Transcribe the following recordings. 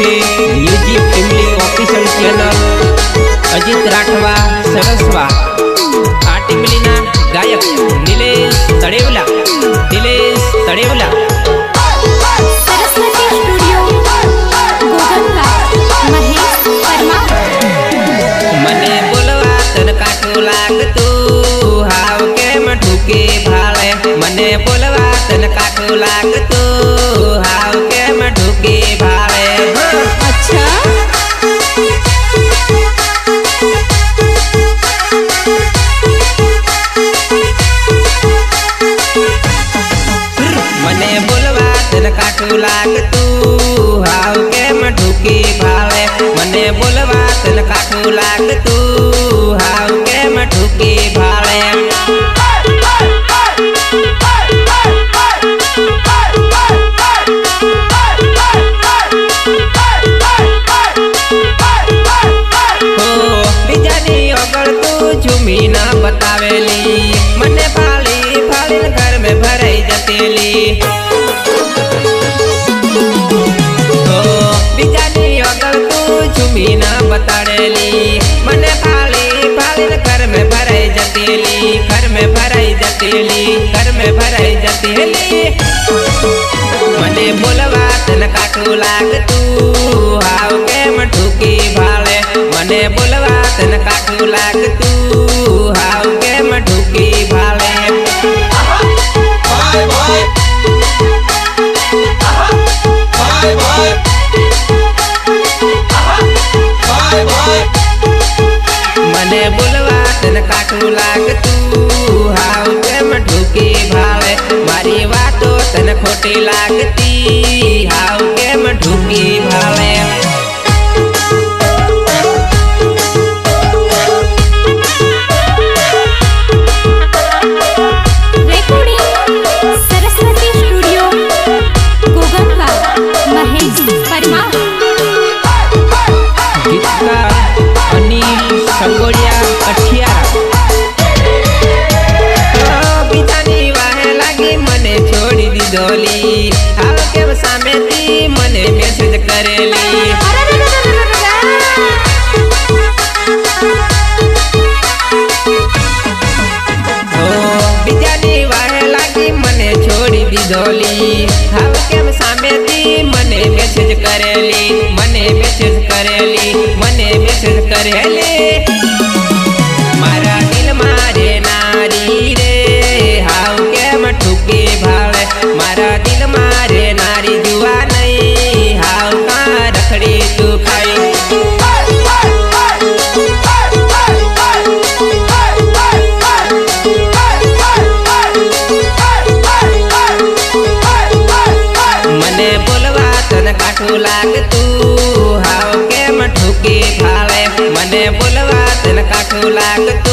છે music family official channel Ajit Rathwa સરસવા આ ટીમલીના ગાયક નિલેશ તળેવલા નિલેશ તળેવલા સરસ્વતી સ્ટુડિયો ગોગંગા મહેશ પરમાર મને બોલવા તને કાઠું લાગતું હાવ કેમ ઠૂકે ભાળે મને બોલવા તને કાઠું લાગતું કાઠું લાગતું? હાવ કેમ ઠૂકી ભાવે? મને બોલવા તને કાઠું લાગતું? બતાડેલી મને ફાળી ફાળીને ઘર મેં ભરાઈ જતેલી ઘર મેં ભરાઈ જતેલી ઘર મેં ભરાઈ જતેલી મને બોલવા તને કાઠું લાગતું હાવ કેમ ઠૂકી ભાળે બોલવા તને કાઠું લાગતું. હાવ તેમ ઠૂકી ભાવે. મારી વાતો તને ખોટી લાગતી. મેસેજ તને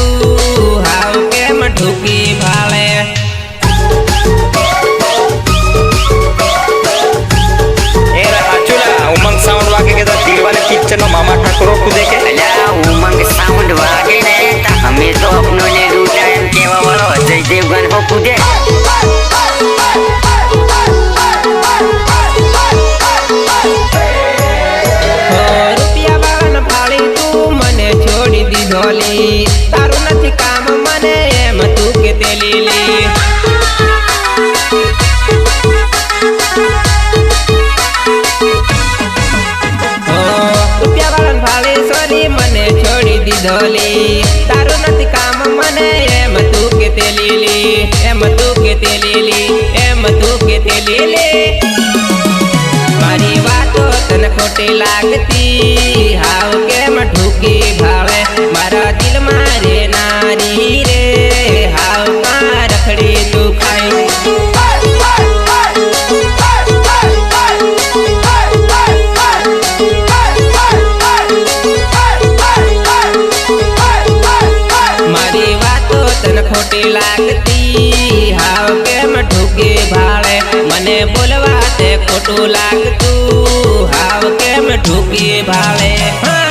એમ તું કે તે લીલી, એમ તું કે તે લીલી. મારી વાતો તને ખોટી લાગતી, હાવ કેમ ઠૂકી ભાવે? મારા દિલમાં રે નારી રે, હાવ કા રખડી તું ખાઈ ખોટી લાગતી મને બોલવા તે ખોટું લાગતું. હાવ કેમ ઢૂકી ભાવે? હા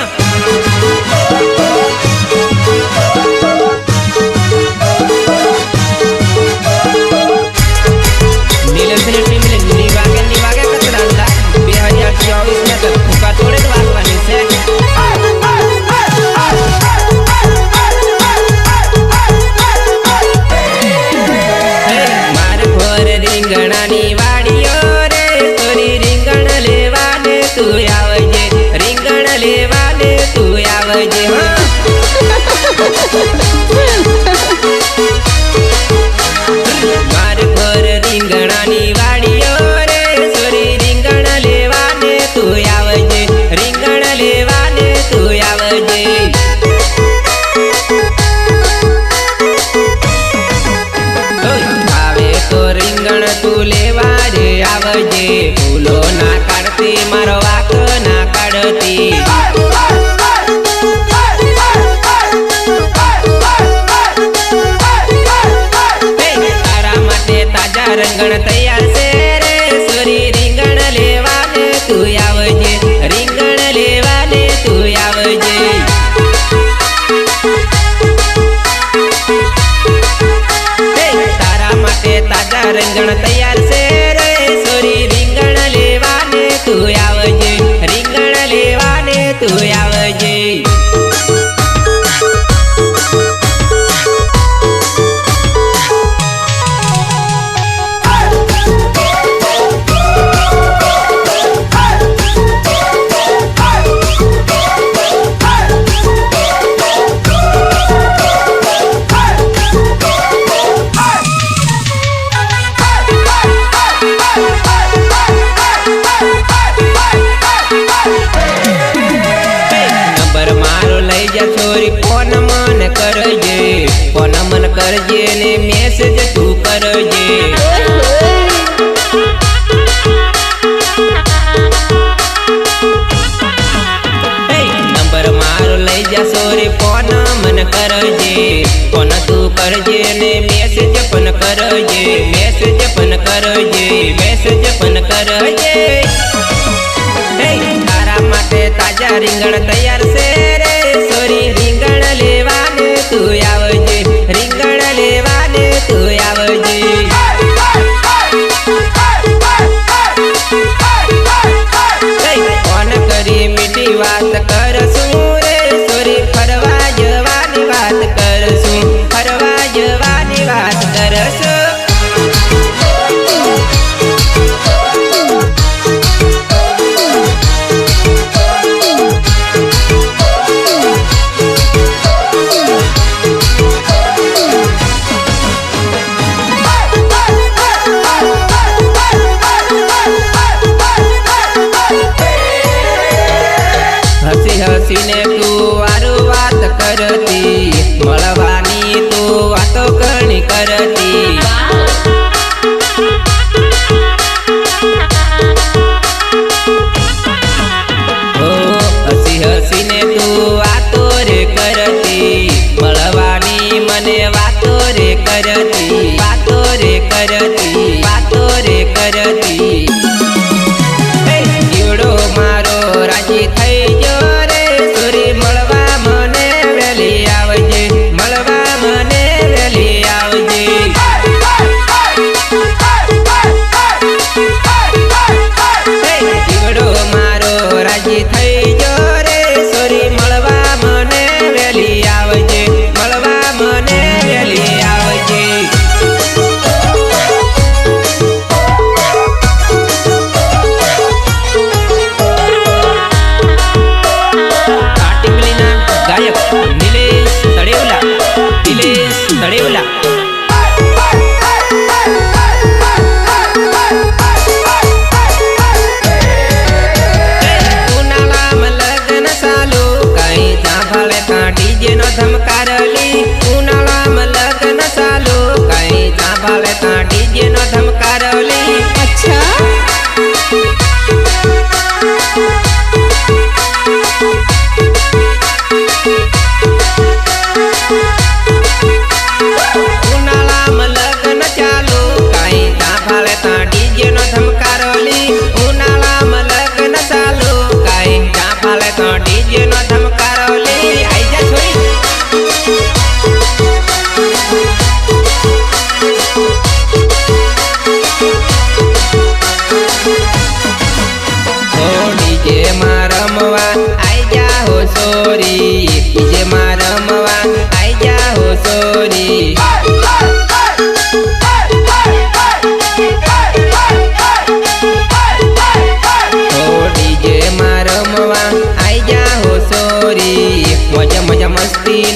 Ha ha ha ha! ಗಣತ ગોરી ફોન મન કરજે, ફોન મન કરજે ને મેસેજ તું કરજે. નંબર મારો લઈ જા સોરી ફોન મન કરજે. ફોન તું કરજે ને મેસેજ પણ કરજે મેસેજ પણ કરજે મેસેજ પણ કરજે. તારા માટે તાજા રીંગણ તૈયાર છે. તું આવ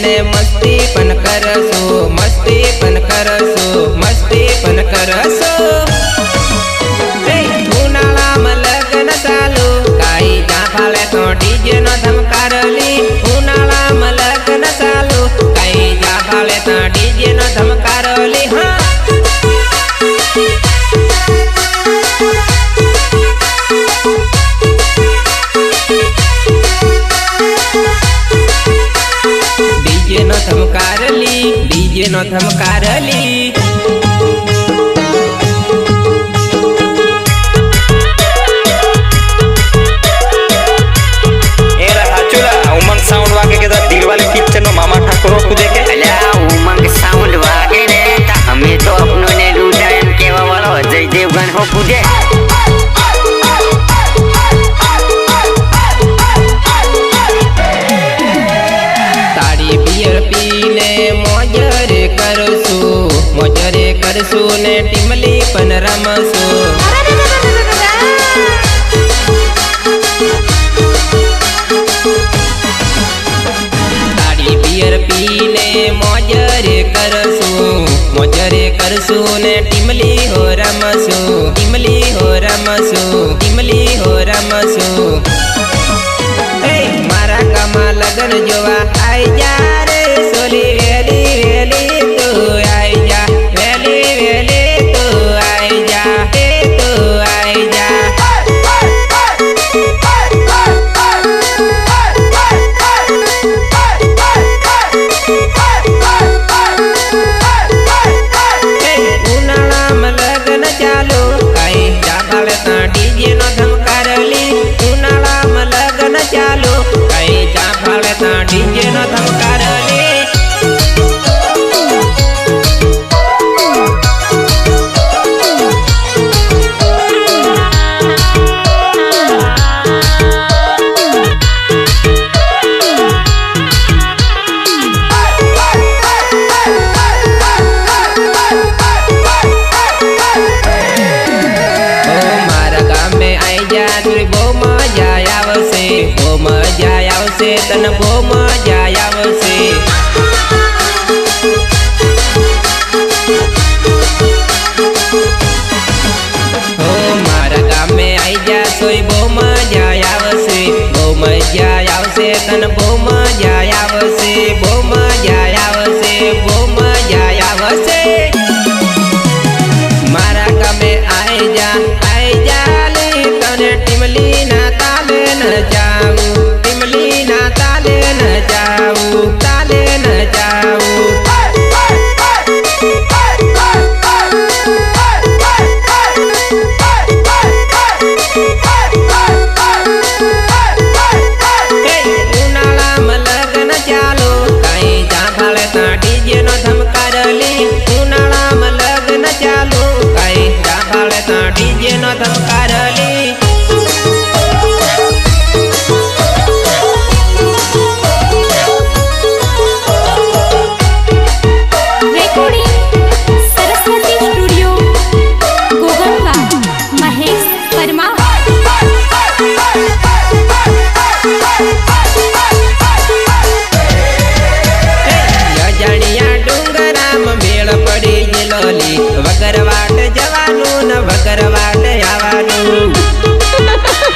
અને મસ્તી પણ કર ये न धमकारली साउंड वाके के दिल पिक्चर नो मामा ठाकुर को देखे કરશું ને ટીમલી હો રમશું, ટીમલી હો રમશું, ટીમલી હો રમશું. મારા કામાં લગન જોવા આઈ જા રે, સોલી વેલી વેલી તું. તન બહુ મજા આવશે બહુ મજા આવશે બહુ મજા આવશે મારા કમે આઈ જા આઈ જા લે, તને ટીમલી ના તાલે ન જાઉં Not DJ.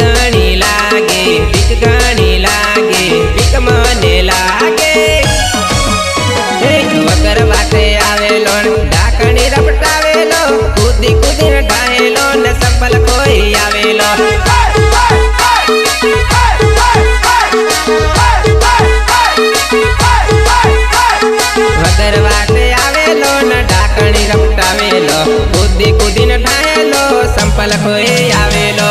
ગણી લાગે ભીખ ગણી લાગે ભીખ મને લાગે. વગર વાતે આવેલો ડાકણી રપટાવેલો, કૂદી કૂદીને ઢાયેલો ને સંભલ કોઈ આવેલો. આવેલો ને ઢાકણી રપટાવેલો, કૂદી કૂદીને ઢાયેલો સંપલ કોઈ આવેલો.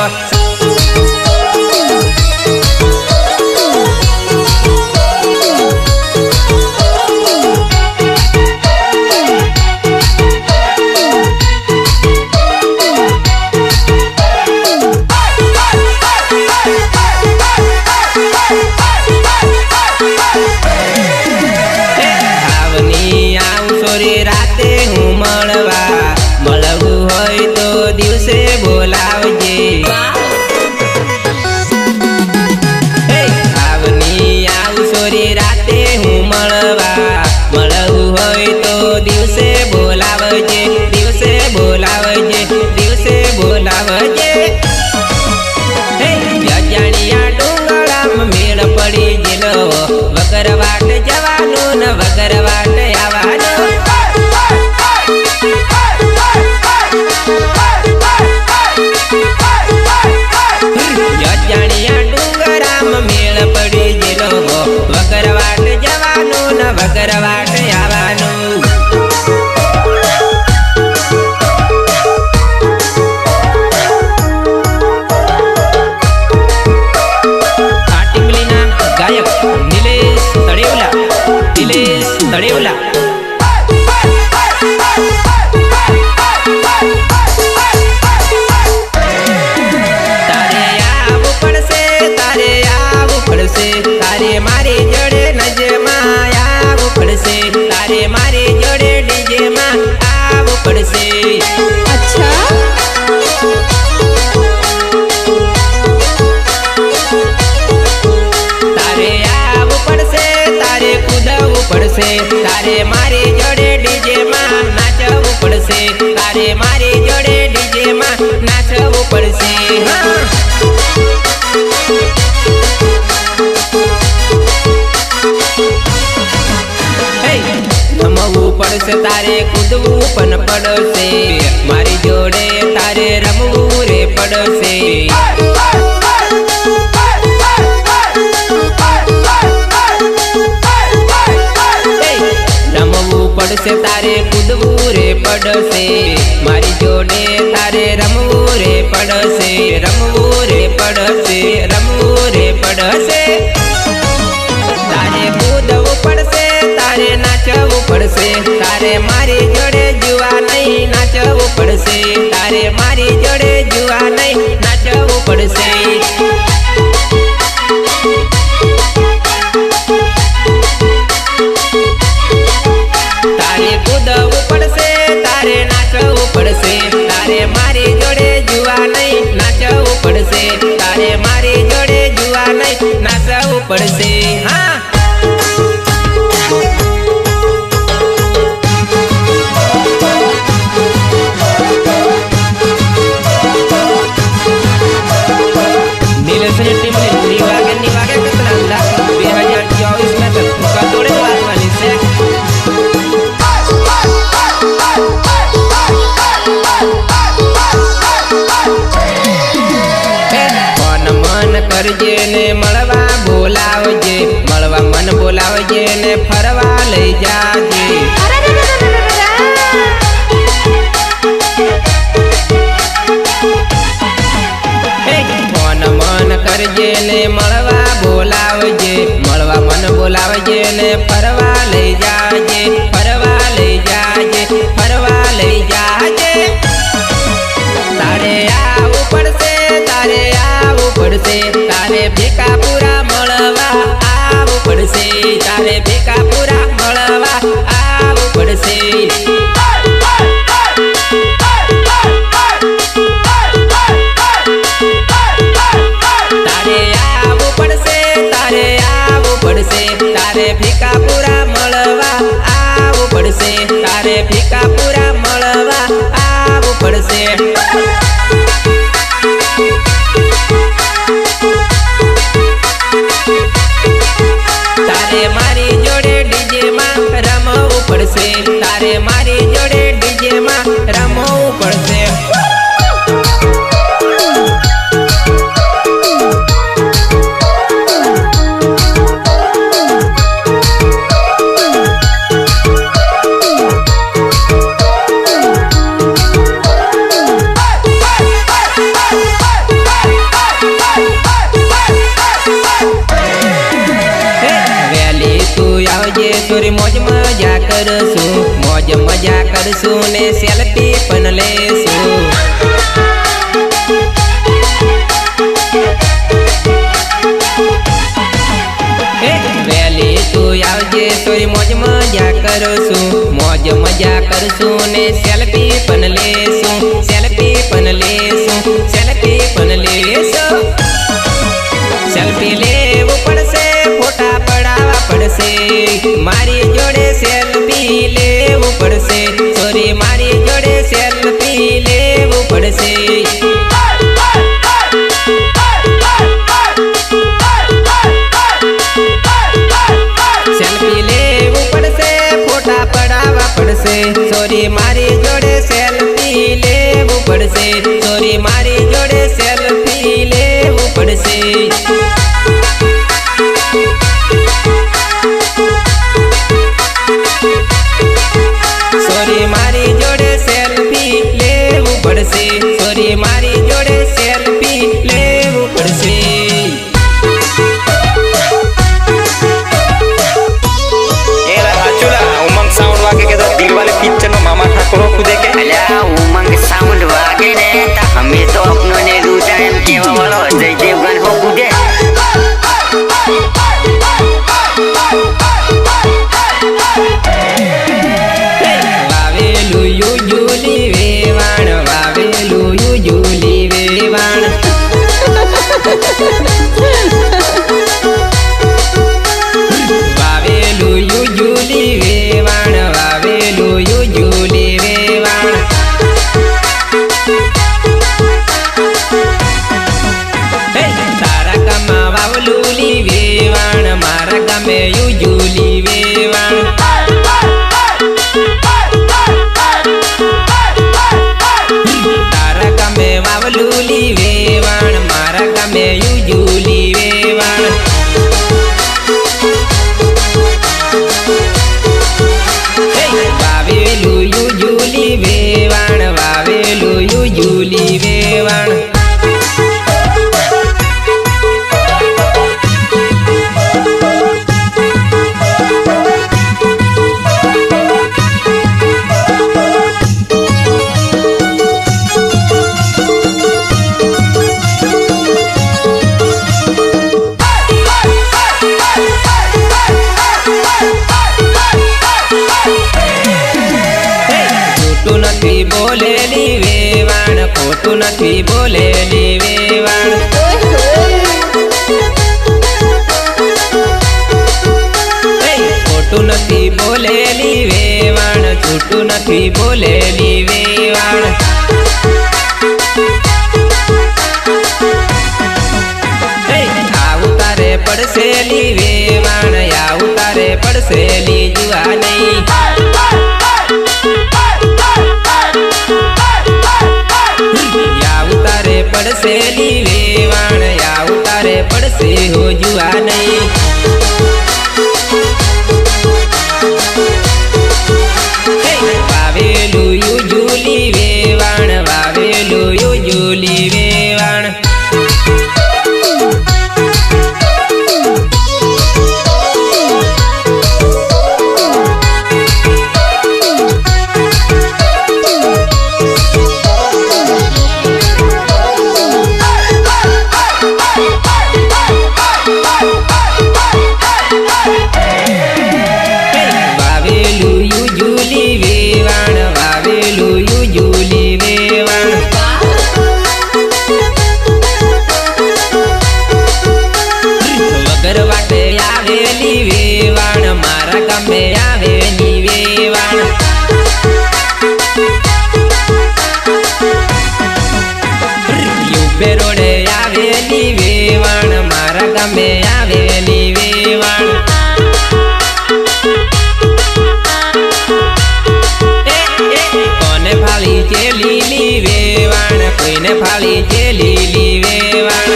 આવની આવું સોરી રાતે હું મળવા. મળવું હોય તો દિવસે બોલાવજે. જવાનું પડશે તારે કૂદવું પણ પડશે. મારી જોડે તારે રમવું રે પડશે. રમવું પડશે તારે કૂદવું રે પડશે. મારી જોડે તારે રમવું રે પડશે. રમવું રે પડશે, રમવું રે પડશે. તારે કૂદવું પડશે. તારે નાચવું પડશે. તારે મારી જોડે જુવા નહીં, નાચવું પડશે. તારે મારી જોડે જુવા નહીં, નાચવું પડશે. તારે કૂદવું પડશે, તારે નાચવું પડશે. તારે તારે મારી કરશું ને સેલ્ફી પણ લેશું વેલી તું આવજે સોરી મોજ મજા કરશું મોજ મજા કરશું ને સેલ્ફી પણ લેશું સેલ્ફી પણ લેશું સેલ્ફી પણ લેશું સેલ્ફી લેવું પડશે ફોટા પડાવવા પડશે મારી જોડે સેલ્ફી લેવું પડશે સોરી મારી જોડે સેલ્ફી લેવું પડશે. પડશે, ફોટા પડાવવા પડશે. સોરી મારી જોડે સેલ્ફી લેવું પડશે. સોરી મારી જોડે સેલ્ફી લેવું પડશે. પડશે. સોરી મારી જોડે સેલ્ફી લેવું પડશે. ઉમંગ સાઉન્ડ વાગે કે દિલવાલે પિક્ચર નો મામા ઠાકોર કુદે કે અલ્યા తెలివే છૂટું નથી બોલેલી વેવાણ. આવું તારે પડસેલી વેવાણ, આવું તારે પડસેલી જુવા નહીં આવું તારે પડસેલી વેવાણ, આવું તારે પડશે હો જુવા નહીં ગામે આવેલી વેવાણ. કોને ફાળી છે લીલી વેવાણ? કોઈને ફાળી છે લીલી વેવાણ?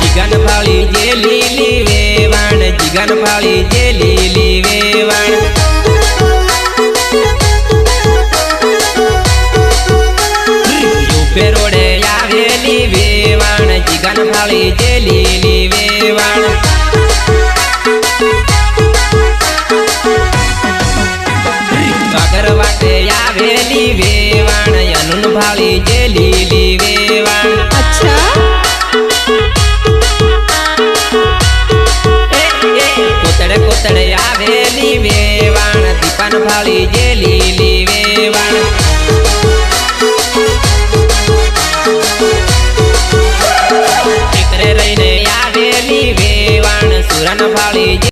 જીગન ફાળી જે લીલી વેવાણ, જીગન ફાળી જે લીલી ફાળી જે લીલી વેવાણ સાગર વાટે આવેલી વેવાણ અનુન ભાળી જે લીલી વેવાણ કોતડે કોતડે આવેલી વેવાણ દીપાન ભાળી જે લીલી આવેલી વેવાણ સુરન ફાળી